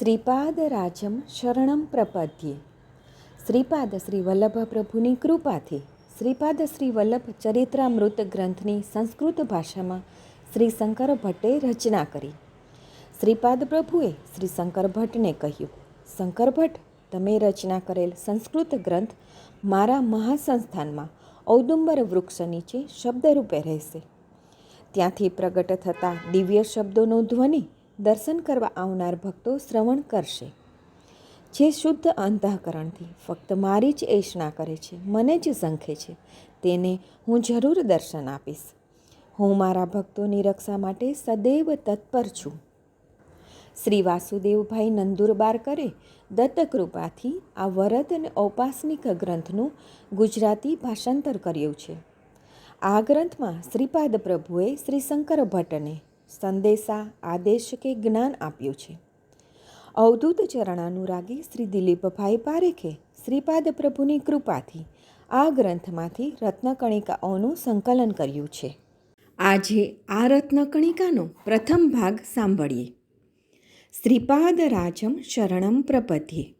શ્રીપાદ રાજમ શરણમ પ્રપદ્યે. શ્રીપાદ શ્રી વલ્લભ પ્રભુની કૃપાથી, શ્રીપાદ શ્રી વલ્લભ ચરિત્રામૃત ગ્રંથની સંસ્કૃત ભાષામાં શ્રી શંકર ભટ્ટે રચના કરી. શ્રીપાદ પ્રભુએ શ્રી શંકર ભટ્ટને કહ્યું, શંકર ભટ્ટ, તમે રચના કરેલ સંસ્કૃત ગ્રંથ મારા મહાસંસ્થાનમાં ઔદુંબર વૃક્ષ નીચે શબ્દરૂપે રહેશે. ત્યાંથી પ્રગટ થતા દિવ્ય શબ્દોનો ધ્વનિ દર્શન કરવા આવનાર ભક્તો શ્રવણ કરશે. જે શુદ્ધ અંતઃકરણથી ફક્ત મારી જ એષણા કરે છે, મને જ ઝંખે છે, તેને હું જરૂર દર્શન આપીશ. હું મારા ભક્તોની રક્ષા માટે સદૈવ તત્પર છું. શ્રી વાસુદેવભાઈ નંદુરબાર કરે દત્તકૃપાથી આ વરદ અને ઔપાસનિક ગ્રંથનું ગુજરાતી ભાષાંતર કર્યું છે. આ ગ્રંથમાં શ્રીપાદ પ્રભુએ શ્રી શંકર ભટ્ટને સંદેશા, આદેશ કે જ્ઞાન આપ્યું છે. અવધૂત ચરણાનુરાગી શ્રી દિલીપભાઈ પારેખે શ્રીપાદ પ્રભુની કૃપાથી આ ગ્રંથમાંથી રત્નકણિકાઓનું સંકલન કર્યું છે. આજે આ રત્નકણિકાનો પ્રથમ ભાગ સાંભળીએ. શ્રીપાદ રાજમ શરણમ પ્રપદ્યે.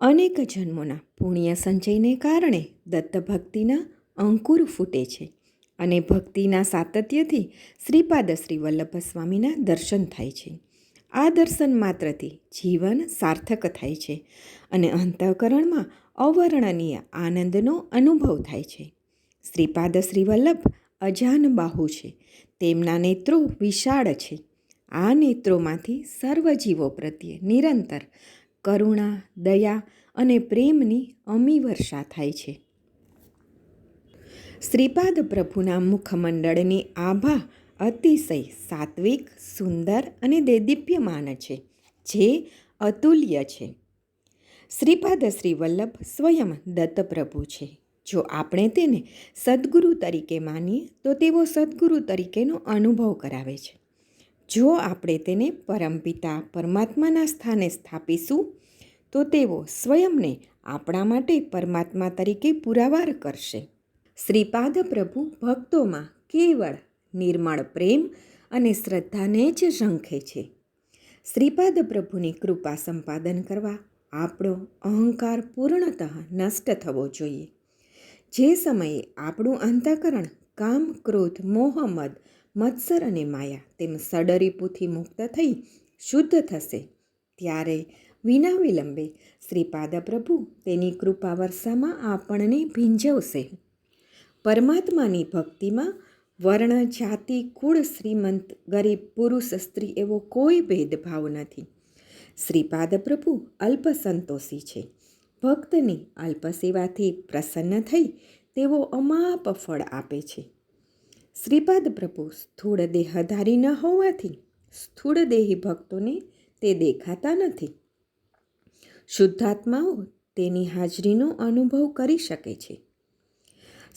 અનેક જન્મોના પુણ્ય સંચયને કારણે દત્તભક્તિના અંકુર ફૂટે છે. અને ભક્તિના સાતત્યથી શ્રીપાદ શ્રી વલ્લભ સ્વામીના દર્શન થાય છે. આ દર્શન માત્રથી જીવન સાર્થક થાય છે અને અંતઃકરણમાં અવર્ણનીય આનંદનો અનુભવ થાય છે. શ્રીપાદ શ્રી વલ્લભ અજાન બાહુ છે. તેમના નેત્રો વિશાળ છે. આ નેત્રોમાંથી સર્વ જીવો પ્રત્યે નિરંતર કરુણા, દયા અને પ્રેમની અમી વર્ષા થાય છે. શ્રીપાદ પ્રભુના મુખમંડળની આભા અતિશય સાત્વિક, સુંદર અને દેદીપ્યમાન છે, જે અતુલ્ય છે. શ્રીપાદ શ્રી વલ્લભ સ્વયં દત્તપ્રભુ છે. જો આપણે તેને સદગુરુ તરીકે માનીએ, તો તેઓ સદગુરુ તરીકેનો અનુભવ કરાવે છે. જો આપણે તેને પરમપિતા પરમાત્માના સ્થાને સ્થાપીશું, તો તેઓ સ્વયંને આપણા માટે પરમાત્મા તરીકે પુરાવાર કરશે. શ્રીપાદ પ્રભુ ભક્તોમાં કેવળ નિર્મળ પ્રેમ અને શ્રદ્ધાને જ ઝંખે છે. શ્રીપાદ પ્રભુની કૃપા સંપાદન કરવા આપણો અહંકાર પૂર્ણતઃ નષ્ટ થવો જોઈએ. જે સમયે આપણું અંતઃકરણ કામ, ક્રોધ, મોહ, મદ, મત્સર અને માયા તેમ સડરીપુથી મુક્ત થઈ શુદ્ધ થશે, ત્યારે વિના વિલંબે શ્રીપાદ પ્રભુ તેની કૃપા વર્ષામાં આપણને ભીંજવશે. પરમાત્માની ભક્તિમાં વર્ણ, જાતિ, કુળ, શ્રીમંત, ગરીબ, પુરુષ, સ્ત્રી એવો કોઈ ભેદભાવ નથી. શ્રીપાદ પ્રભુ અલ્પ સંતોષી છે. ભક્તની અલ્પ સેવાથી પ્રસન્ન થઈ તેઓ અમાપ ફળ આપે છે. શ્રીપાદ પ્રભુ સ્થૂળ દેહધારી ન હોવાથી સ્થૂળ દેહી ભક્તોને તે દેખાતા નથી. શુદ્ધાત્માઓ તેની હાજરીનો અનુભવ કરી શકે છે.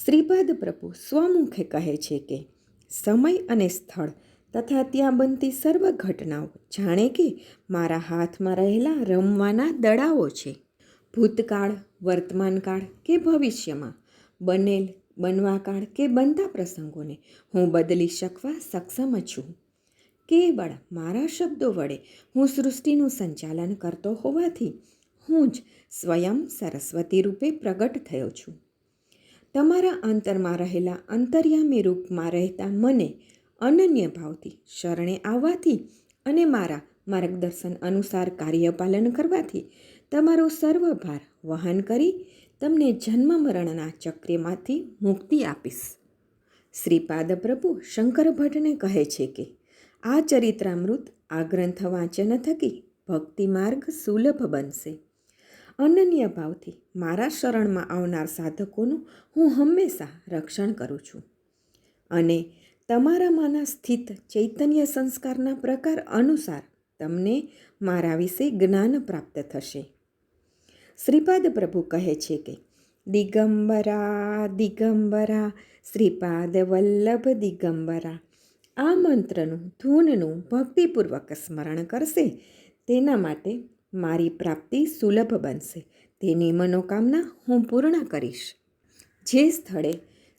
શ્રીપાદ પ્રભુ સ્વમુખે કહે છે કે, સમય અને સ્થળ તથા ત્યાં બનતી સર્વ ઘટનાઓ જાણે કે મારા હાથમાં રહેલા રમવાના દડાઓ છે. ભૂતકાળ, વર્તમાનકાળ કે ભવિષ્યમાં, બનેલ, બનવાકાળ કે બનતા પ્રસંગોને હું બદલી શકવા સક્ષમ છું. કેવળ મારા શબ્દો વડે હું સૃષ્ટિનું સંચાલન કરતો હોવાથી હું જ સ્વયં સરસ્વતી રૂપે પ્રગટ થયો છું. તમારા અંતરમાં રહેલા અંતર્યામી રૂપમાં રહેતા મને અનન્ય ભાવથી શરણે આવવાથી અને મારા માર્ગદર્શન અનુસાર કાર્યપાલન કરવાથી તમારો સર્વભાર વહન કરી તમને જન્મ મરણના ચક્રમાંથી મુક્તિ આપીશ. શ્રીપાદ પ્રભુ શંકર ભટ્ટને કહે છે કે, આ ચરિત્રામૃત આ ગ્રંથ વાંચન થકી ભક્તિ માર્ગ સુલભ બનશે. અનન્ય ભાવથી મારા શરણમાં આવનાર સાધકોનું હું હંમેશા રક્ષણ કરું છું. અને તમારામાંના સ્થિત ચૈતન્ય સંસ્કારના પ્રકાર અનુસાર તમને મારા વિશે જ્ઞાન પ્રાપ્ત થશે. શ્રીપાદ પ્રભુ કહે છે કે, દિગંબરા દિગંબરા, શ્રીપાદ વલ્લભ દિગંબરા, આ મંત્રનું, ધૂનનું ભક્તિપૂર્વક સ્મરણ કરશે. તેના માટે મારી પ્રાપ્તિ સુલભ બનશે. તેની મનોકામના હું પૂર્ણ કરીશ. જે સ્થળે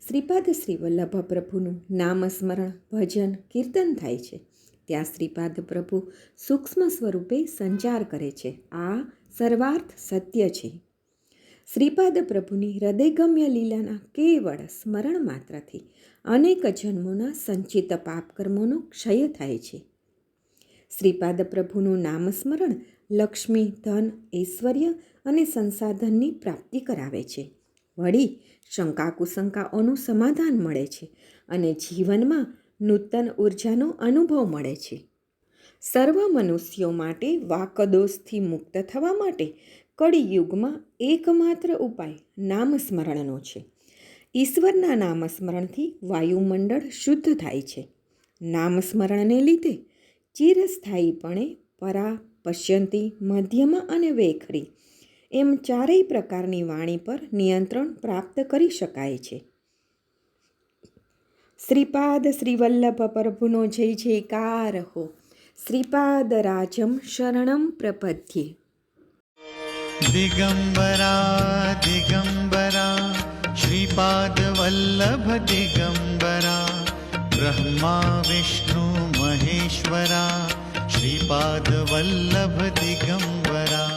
શ્રીપાદ શ્રી વલ્લભ પ્રભુનું નામ સ્મરણ ભજન, કીર્તન થાય છે, ત્યાં શ્રીપાદ પ્રભુ સૂક્ષ્મ સ્વરૂપે સંચાર કરે છે. આ સર્વાર્થ સત્ય છે. શ્રીપાદ પ્રભુની હૃદયગમ્ય લીલાના કેવળ સ્મરણ માત્રથી અનેક જન્મોના સંચિત પાપકર્મોનો ક્ષય થાય છે. શ્રીપાદ પ્રભુનું નામસ્મરણ લક્ષ્મી, ધન, ઐશ્વર્ય અને સંસાધનની પ્રાપ્તિ કરાવે છે. વળી શંકા કુશંકાઓનું સમાધાન મળે છે અને જીવનમાં નૂતન ઉર્જાનો અનુભવ મળે છે. સર્વ મનુષ્યો માટે વાકદોષથી મુક્ત થવા માટે કળિયુગમાં એકમાત્ર ઉપાય નામસ્મરણનો છે. ઈશ્વરના નામસ્મરણથી વાયુમંડળ શુદ્ધ થાય છે. નામસ્મરણને લીધે ચિરસ્થાયીપણે પરા પશ્યંતી મધ્યમા અને વેખરી એમ ચારેય પ્રકારની વાણી પર નિયંત્રણ પ્રાપ્ત કરી શકાય છે. શ્રીપાદ શ્રીવલ્લભ પ્રભુનો જય જયકાર હો. શ્રીપાદ રાજમ શરણમ પ્રપદ્ય. દિગંબરા દિગંબરા, શ્રીપાદ વલ્લભ, દિગંબરા, બ્રહ્મા, વિષ્ણુ, મહેશ્વરા श्रीपादवल्लभदिगम्बरा